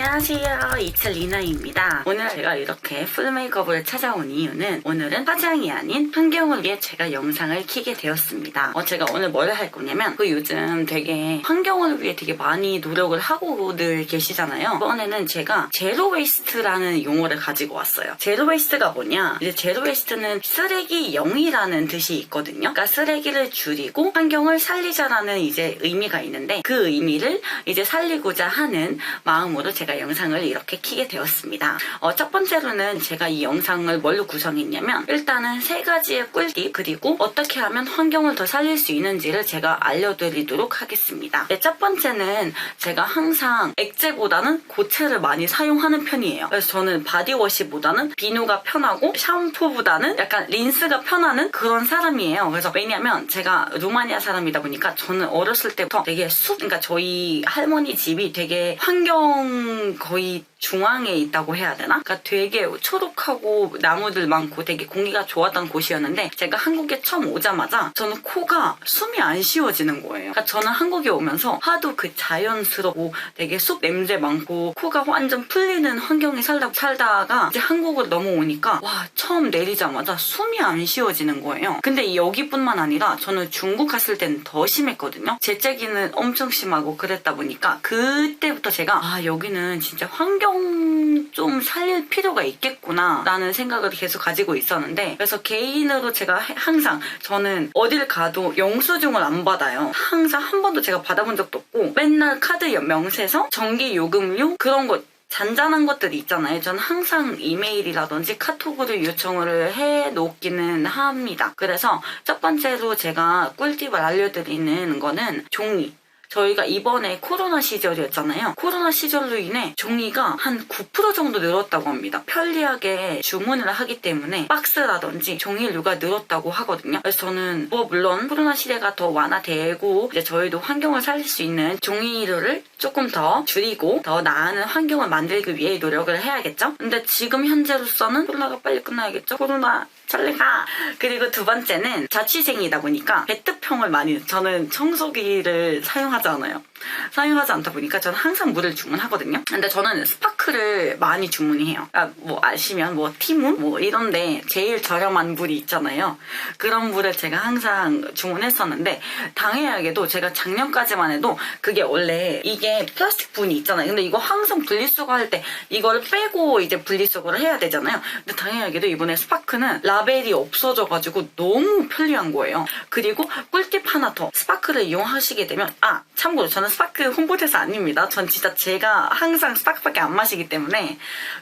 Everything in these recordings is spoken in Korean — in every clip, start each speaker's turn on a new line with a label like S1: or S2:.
S1: 안녕하세요. 이츠 리나입니다. 오늘 제가 이렇게 풀 메이크업을 찾아온 이유는 오늘은 화장이 아닌 환경을 위해 제가 영상을 키게 되었습니다. 어, 제가 오늘 뭘 할 거냐면 그 요즘 되게 환경을 위해 되게 많이 노력을 하고들 계시잖아요. 이번에는 제가 제로 웨이스트라는 용어를 가지고 왔어요. 제로 웨이스트가 뭐냐? 이제 제로 웨이스트는 쓰레기 0이라는 뜻이 있거든요. 그러니까 쓰레기를 줄이고 환경을 살리자라는 이제 의미가 있는데 그 의미를 이제 살리고자 하는 마음으로 제가 영상을 이렇게 키게 되었습니다. 어, 첫 번째로는 제가 이 영상을 뭘로 구성했냐면 일단은 세 가지의 꿀팁 그리고 어떻게 하면 환경을 더 살릴 수 있는지를 제가 알려드리도록 하겠습니다. 네, 첫 번째는 제가 항상 액체보다는 고체를 많이 사용하는 편이에요. 그래서 저는 바디워시보다는 비누가 편하고 샴푸보다는 약간 린스가 편하는 그런 사람이에요. 그래서 왜냐면 제가 루마니아 사람이다 보니까 저는 어렸을 때부터 되게 숲, 그러니까 저희 할머니 집이 되게 환경 거의 중앙에 있다고 해야 되나? 그러니까 되게 초록하고 나무들 많고 되게 공기가 좋았던 곳이었는데 제가 한국에 처음 오자마자 저는 코가 숨이 안 쉬어지는 거예요. 그러니까 저는 한국에 오면서 하도 그 자연스럽고 되게 숲 냄새 많고 코가 완전 풀리는 환경에 살다 살다가 이제 한국으로 넘어오니까 와 처음 내리자마자 숨이 안 쉬어지는 거예요. 근데 여기뿐만 아니라 저는 중국 갔을 때는 더 심했거든요. 재채기는 엄청 심하고 그랬다 보니까 그때부터 제가 아 여기는 진짜 환경 좀 살릴 필요가 있겠구나 라는 생각을 계속 가지고 있었는데 그래서 개인으로 제가 해- 항상 저는 어딜 가도 영수증을 안 받아요. 항상 한 번도 제가 받아본 적도 없고 맨날 카드 명세서 전기 요금료 그런 거 잔잔한 것들이 있잖아요. 저는 항상 이메일이라든지 카톡으로 요청을 해 놓기는 합니다. 그래서 첫 번째로 제가 꿀팁을 알려드리는 거는 종이. 저희가 이번에 코로나 시절이었잖아요. 코로나 시절로 인해 종이가 한 9% 정도 늘었다고 합니다. 편리하게 주문을 하기 때문에 박스라든지 종이류가 늘었다고 하거든요. 그래서 저는 뭐 물론 코로나 시대가 더 완화되고 이제 저희도 환경을 살릴 수 있는 종이류를 조금 더 줄이고 더 나은 환경을 만들기 위해 노력을 해야겠죠. 근데 지금 현재로서는 코로나가 빨리 끝나야겠죠. 코로나 잘래가 그리고 두 번째는 자취생이다 보니까 페트병을 많이 저는 청소기를 사용하지 않아요. 사용하지 않다 보니까 저는 항상 물을 주문하거든요. 근데 저는 스파 크를 많이 주문해요. 아, 뭐 아시면 뭐 티문 뭐 이런데 제일 저렴한 물이 있잖아요. 그런 물을 제가 항상 주문했었는데 당연하게도 제가 작년까지만 해도 그게 원래 이게 플라스틱 분이 있잖아요. 근데 이거 항상 분리수거 할 때 이거를 빼고 이제 분리수거를 해야 되잖아요. 근데 당연하게도 이번에 스파크는 라벨이 없어져가지고 너무 편리한 거예요. 그리고 꿀팁 하나 더 스파크를 이용하시게 되면 아 참고로 저는 스파크 홍보대사 아닙니다. 전 진짜 제가 항상 스파크밖에 안 마시기 때문에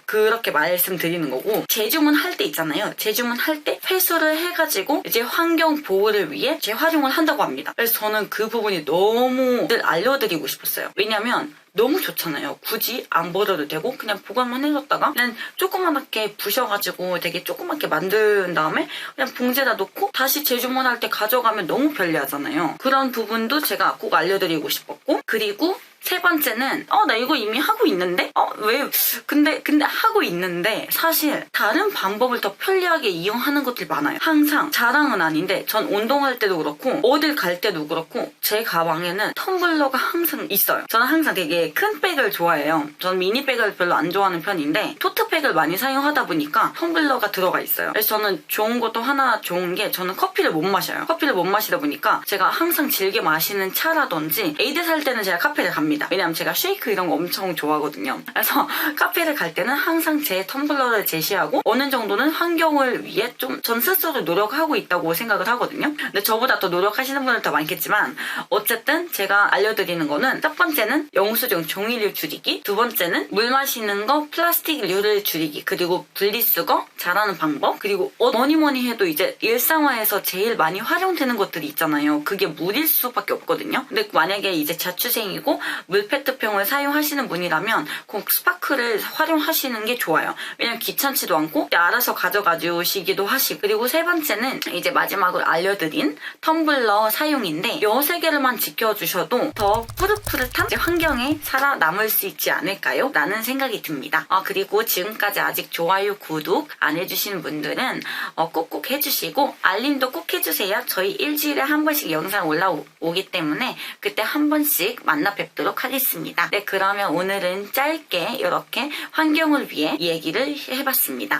S1: 그렇게 말씀드리는 거고 재주문 할 때 있잖아요. 재주문 할 때 회수를 해가지고 이제 환경 보호를 위해 재활용을 한다고 합니다. 그래서 저는 그 부분이 너무 늘 알려드리고 싶었어요. 왜냐면 너무 좋잖아요. 굳이 안 버려도 되고 그냥 보관만 해뒀다가 그냥 조그맣게 부셔가지고 되게 조그맣게 만든 다음에 그냥 봉지에다 놓고 다시 재주문할 때 가져가면 너무 편리하잖아요. 그런 부분도 제가 꼭 알려드리고 싶었고 그리고 세 번째는 어 나 이거 이미 하고 있는데? 어 왜 근데 근데 하고 있는데 사실 다른 방법을 더 편리하게 이용하는 것들이 많아요. 항상 자랑은 아닌데 전 운동할 때도 그렇고 어딜 갈 때도 그렇고 제 가방에는 텀블러가 항상 있어요. 저는 항상 되게 큰 백을 좋아해요. 저는 미니백을 별로 안 좋아하는 편인데 토트백을 많이 사용하다 보니까 텀블러가 들어가 있어요. 그래서 저는 좋은 것도 하나 좋은 게 저는 커피를 못 마셔요. 커피를 못 마시다 보니까 제가 항상 즐겨 마시는 차라든지 에이드 살 때는 제가 카페를 갑니다 왜냐면 제가 쉐이크 이런 거 엄청 좋아하거든요. 그래서 카페를 갈 때는 항상 제 텀블러를 제시하고 어느 정도는 환경을 위해 좀 전 스스로 노력하고 있다고 생각을 하거든요. 근데 저보다 더 노력하시는 분은 더 많겠지만 어쨌든 제가 알려드리는 거는 첫 번째는 영수증 종이류 줄이기 두 번째는 물 마시는 거 플라스틱류를 줄이기 그리고 분리수거 잘하는 방법 그리고 어, 뭐니 뭐니 해도 이제 일상화에서 제일 많이 활용되는 것들이 있잖아요. 그게 물일 수밖에 없거든요. 근데 만약에 이제 자취생이고 물페트병을 사용하시는 분이라면 꼭 스파크를 활용하시는 게 좋아요 왜냐면 귀찮지도 않고 알아서 가져가 주시기도 하시고 그리고 세 번째는 이제 마지막으로 알려드린 텀블러 사용인데 요 세 개를만 지켜주셔도 더 푸릇푸릇한 환경에 살아남을 수 있지 않을까요? 라는 생각이 듭니다. 아, 그리고 지금까지 아직 좋아요, 구독 안 해주시는 분들은 어, 꼭꼭 해주시고 알림도 꼭 해주세요. 저희 일주일에 한 번씩 영상 올라오기 때문에 그때 한 번씩 만나 뵙도록 해보도록 하겠습니다. 네, 그러면 오늘은 짧게 이렇게 환경을 위해 얘기를 해봤습니다.